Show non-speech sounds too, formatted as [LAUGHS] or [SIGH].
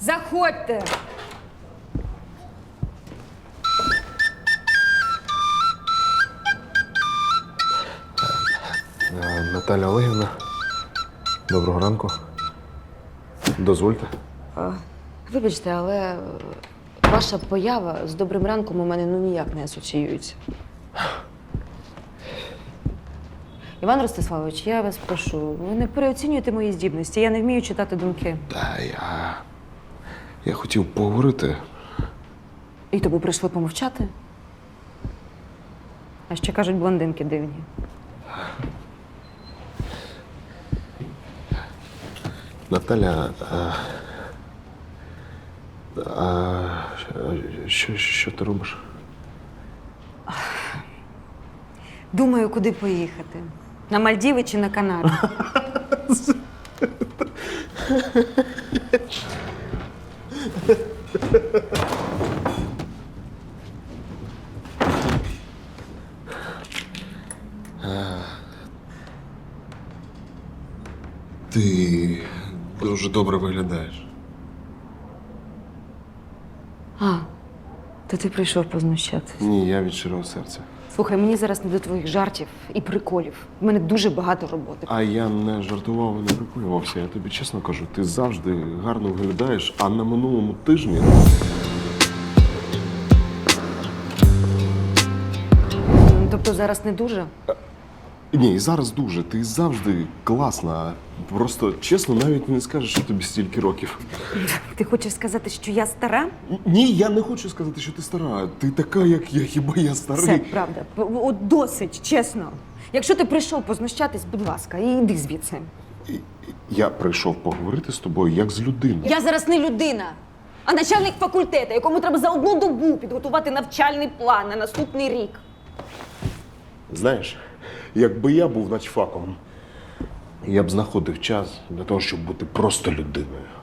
Заходьте. Е, Наталя Олегівна, доброго ранку. Дозвольте. Вибачте, але е, ваша поява з добрим ранком у мене ну ніяк не асоціюється. Іван Ростиславович, я вас прошу, ви не переоцінюйте мої здібності. Я не вмію читати думки. Та я. Я хотів поговорити. І тому прийшли помовчати. А ще кажуть, блондинки дивні. Наталя. А, а, що, що ти робиш? Думаю, куди поїхати. На Мальдіви чи на Канари. [LAUGHS] Ти дуже добре виглядаєш. А, то ти прийшов познущатися. Ні, я від щирого серця. Слухай, мені зараз не до твоїх жартів і приколів. У мене дуже багато роботи. А я не жартував і не приколювався. Я тобі чесно кажу, ти завжди гарно виглядаєш, а на минулому тижні. Тобто зараз не дуже. Ні, і зараз дуже. Ти завжди класна. Просто чесно, навіть не скажеш, що тобі стільки років. Ти хочеш сказати, що я стара? Ні, я не хочу сказати, що ти стара. Ти така, як я, хіба я старий. Все, правда. От досить, чесно. Якщо ти прийшов познущатись, будь ласка, і йди звідси. Я прийшов поговорити з тобою як з людиною. Я зараз не людина, а начальник факультету, якому треба за одну добу підготувати навчальний план на наступний рік. Знаєш, якби я був начфаком, я б знаходив час для того, щоб бути просто людиною.